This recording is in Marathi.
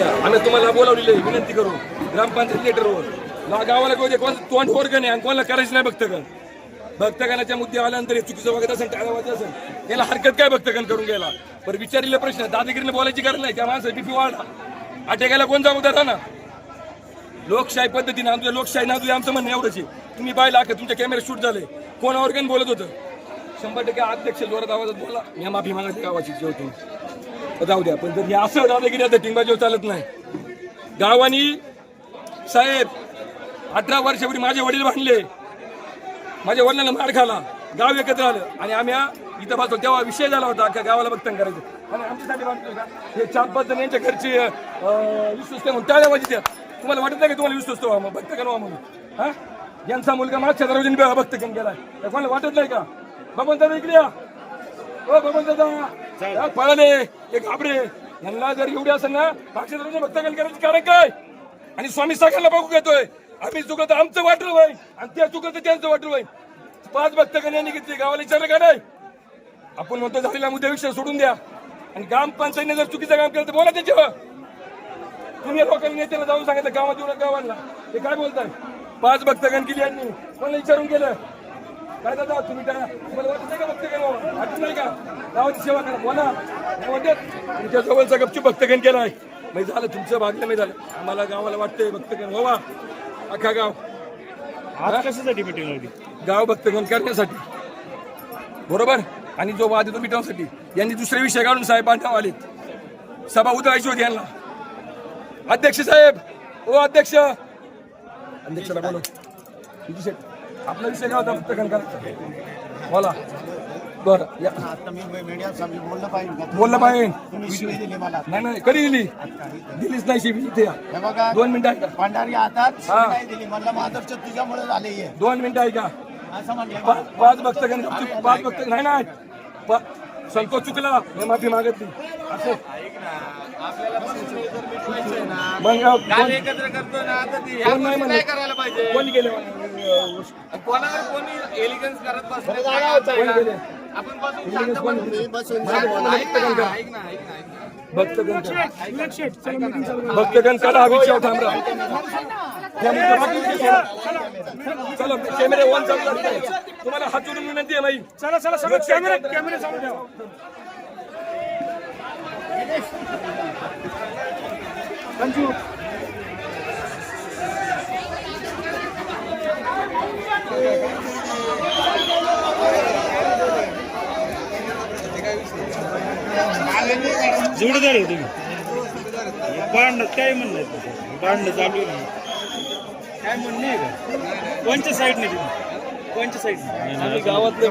आम्ही तुम्हाला बोलावलेलं आहे विनंती करू ग्रामपंचायत लेटरवर ला गावाला कोण कोणाचं तोंड वर्ग नाही आणि कोणाला करायचं नाही भक्तगण. भक्तगणाच्या मुद्दे आल्यानंतर हे चुकीचं वागत असेल टाळा वाजत असेल याला हरकत काय भक्तगण करून घ्यायला? पण विचारलेला प्रश्न दादागिरीने बोलायची गरज नाही. त्या माणसं बीपी वाढला अटेकायला कोण जबाबदार ना? लोकशाही पद्धतीने आमच्या लोकशाही नाजू आमचं म्हणणं एवढंच आहे. तुम्ही पाहिला का तुमच्या कॅमेरे शूट झाले कोणावर ऑर्गन बोलत होतं? शंभर टक्के अध्यक्ष जोरात आवाजात बोला. मी माफी मागायची गावाची जेवतो. जाऊ द्या पण जर हे असं दादागिरी आता टिंबाजीव चालत नाही. गावानी साहेब अठरा वर्षापूर्वी माझे वडील बांधले माझ्या वडिलांना मार खाला. गाव एकत्र आलं. आणि आम्ही इथं पाहतो तेव्हा विषय झाला होता अख्ख्या गावाला बघताना करायचं. आणि आमच्यासाठी बांधतो का? हे चार पाच जण यांच्या घरचे विश्वस्त म्हणून टाळ्या वाजी त्या तुम्हाला वाटत नाही का तुम्हाला विश्वस्त व्हा मग भक्त व्हा म्हणून? हा? यांचा मुलगा मागच्या दरवाजून भक्त कन गेला कोणाला वाटत नाही का? बबन दादा इकडे या. ओ बबन दादा पळाले. हे घाबरे. यांना जर एवढे असेल ना मागच्या दरवाजा भक्त करायचं कारण काय? आणि स्वामी सागरला बघू घेतोय. आम्ही चुकलं तर आमचं वाटर होईल. आणि त्या चुकलं तर त्यांचं वाटर होईल. पाच भक्त यांनी घेतली. गावाला विचारलं का नाही? आपण म्हणतो झालेला मुद्दा विषय सोडून द्या. आणि ग्रामपंचायतीने जर चुकीचं काम केलं तर बोला त्याच्यावर. तुम्ही लोकांनी नेत्याला जाऊन सांगितलं गावात येऊन गावांना हे काय बोलताय? पाच भक्तगण केली यांनी. कोणाला विचारून केलं काय दादा तुम्ही काय तुम्हाला वाटत नाही का भक्तगण व्हावं? वाटत नाही का गावाची सेवा करा. बोला. तुमच्या जवळचा गपचूप भक्तगण केलाय म्हणजे झालं तुमचं भागलं नाही झालं. आम्हाला गावाला वाटतंय भक्तगण. व्हावा अख्खा गाव. आज कशासाठी मिटिंग होती? गाव भक्तगण करण्यासाठी. बरोबर? आणि जो वाद आहे तो मिटवण्यासाठी. यांनी दुसरे विषय काढून साहेब बांधव आलेत. सभा उतरायची होती यांना. अध्यक्ष साहेब. ओ अध्यक्ष. अध्यक्षला बोलो आपला विषय काय होता भक्तगण करायचा? बोला. बरं. या आता मी मीडिया समोर बोललं पाहिजे का? बोललं पाहिजे. तुम्ही शिवी दिली मला नाही नाही कधी दिली? दिलीच नाही शिबी इथे या. हे बघा दोन मिनिटं ऐका. भंडारी हातात शिवी हा. नाही दिली. म्हणलं माधवच्या तुझ्यामुळे झाले हे. दोन मिनिटं ऐका. असं म्हणलं पा- पाच भक्तगण पाच भक्त नाही नाही. पा- संतोष चुकला. मी माफी मागितली असं मग एकत्र करतो ना तर ते कोण नाही म्हणत? करायला पाहिजे. कोणी गेले कोणावर कोणी एलिगन्स करत बसले? कोणी गेले? आपण बसून शांत कोणी मी बसून माझं कोणाला ऐक भक्तगण ना करा. ऐक ना ऐक ना ऐक ना. भक्तगण करा. भक्तगण करा अभिषेक थांबरा या मुद्दा बाकी विषय सोडा. चला कॅमेरे वन चालू. तुम्हाला हात जोडून विनंती आहे माई चला चला सगळं कॅमेरा कॅमेरा चालू ठेवा जोडीदार आहे तुम्ही. भांडण काय म्हणणं? भांडणं चालू काय म्हणणं आहे का? कोणच्या साईडने तुम्ही? कोणच्या साईडने गावातले